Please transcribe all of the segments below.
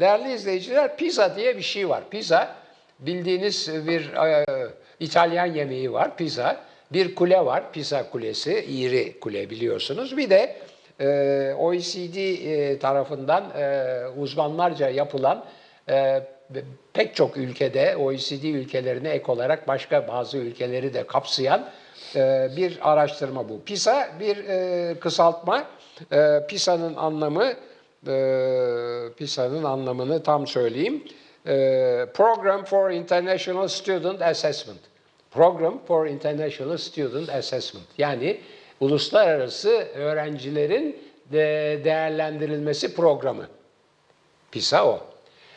Değerli izleyiciler pizza diye bir şey var. Pizza bildiğiniz bir e, İtalyan yemeği var pizza. Bir kule var pizza kulesi, iri kule biliyorsunuz. Bir de e, OECD e, tarafından e, uzmanlarca yapılan e, pek çok ülkede OECD ülkelerine ek olarak başka bazı ülkeleri de kapsayan e, bir araştırma bu. PISA bir e, kısaltma. E, PISA'nın anlamı e, PISA'nın anlamını tam söyleyeyim. E, Program for International Student Assessment. Program for International Student Assessment. Yani uluslararası öğrencilerin de değerlendirilmesi programı. PISA o.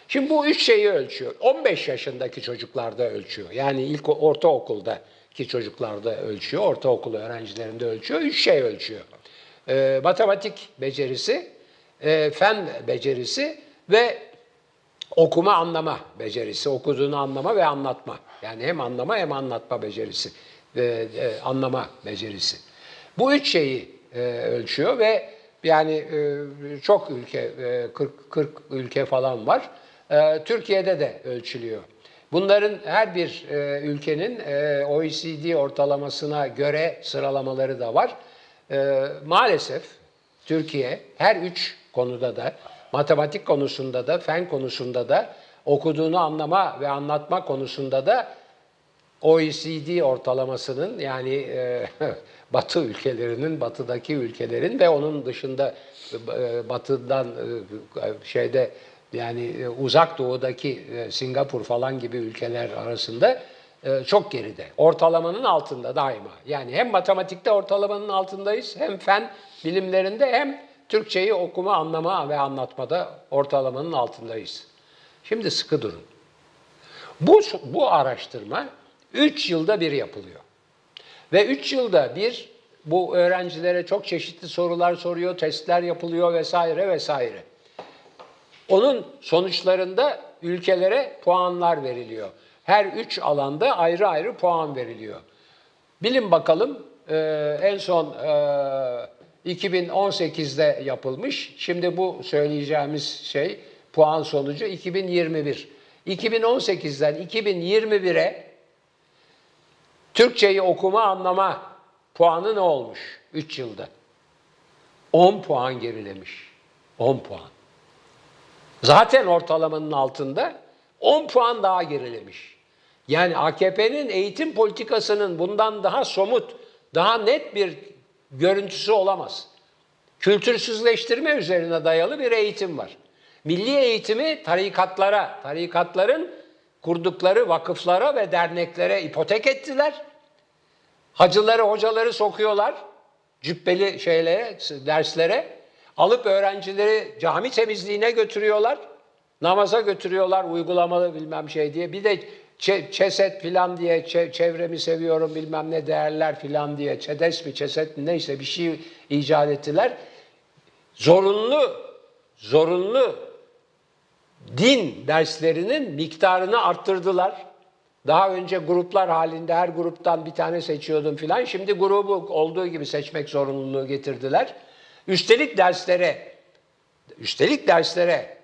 Şimdi bu üç şeyi ölçüyor. 15 yaşındaki çocuklarda ölçüyor. Yani ilk ortaokuldaki çocuklarda ölçüyor. Ortaokul öğrencilerinde ölçüyor. Üç şey ölçüyor. Ee, matematik becerisi, e, fen becerisi ve okuma anlama becerisi. Okuduğunu anlama ve anlatma. Yani hem anlama hem anlatma becerisi. E, e, anlama becerisi. Bu üç şeyi e, ölçüyor ve yani e, çok ülke, e, 40, 40 ülke falan var. E, Türkiye'de de ölçülüyor. Bunların her bir e, ülkenin e, OECD ortalamasına göre sıralamaları da var. E, maalesef Türkiye her üç konuda da, matematik konusunda da, fen konusunda da, okuduğunu anlama ve anlatma konusunda da OECD ortalamasının yani e, Batı ülkelerinin, batıdaki ülkelerin ve onun dışında e, batıdan e, şeyde yani e, uzak doğudaki e, Singapur falan gibi ülkeler arasında çok geride. Ortalamanın altında daima. Yani hem matematikte ortalamanın altındayız hem fen bilimlerinde hem Türkçeyi okuma, anlama ve anlatmada ortalamanın altındayız. Şimdi sıkı durun. Bu, bu araştırma 3 yılda bir yapılıyor. Ve 3 yılda bir bu öğrencilere çok çeşitli sorular soruyor, testler yapılıyor vesaire vesaire. Onun sonuçlarında ülkelere puanlar veriliyor. Her üç alanda ayrı ayrı puan veriliyor. Bilin bakalım e, en son e, 2018'de yapılmış. Şimdi bu söyleyeceğimiz şey puan sonucu 2021. 2018'den 2021'e Türkçeyi okuma anlama puanı ne olmuş 3 yılda? 10 puan gerilemiş. 10 puan. Zaten ortalamanın altında 10 puan daha gerilemiş. Yani AKP'nin eğitim politikasının bundan daha somut, daha net bir görüntüsü olamaz. Kültürsüzleştirme üzerine dayalı bir eğitim var. Milli eğitimi tarikatlara, tarikatların kurdukları vakıflara ve derneklere ipotek ettiler. Hacıları, hocaları sokuyorlar cübbeli şeylere, derslere. Alıp öğrencileri cami temizliğine götürüyorlar. Namaza götürüyorlar uygulamalı bilmem şey diye. Bir de çeset filan diye çevremi seviyorum bilmem ne değerler filan diye çedes mi çeset mi neyse bir şey icat ettiler. Zorunlu zorunlu din derslerinin miktarını arttırdılar. Daha önce gruplar halinde her gruptan bir tane seçiyordum filan. Şimdi grubu olduğu gibi seçmek zorunluluğu getirdiler. Üstelik derslere, üstelik derslere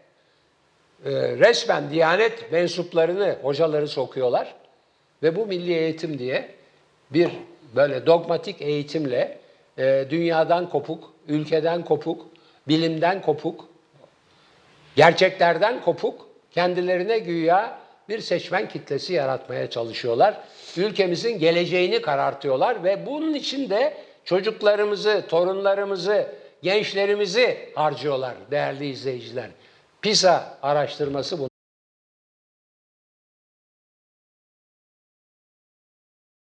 e, resmen Diyanet mensuplarını, hocaları sokuyorlar. Ve bu milli eğitim diye bir böyle dogmatik eğitimle e, dünyadan kopuk, ülkeden kopuk, bilimden kopuk, gerçeklerden kopuk, kendilerine güya bir seçmen kitlesi yaratmaya çalışıyorlar. Ülkemizin geleceğini karartıyorlar ve bunun için de çocuklarımızı, torunlarımızı, gençlerimizi harcıyorlar değerli izleyiciler. PISA araştırması bu.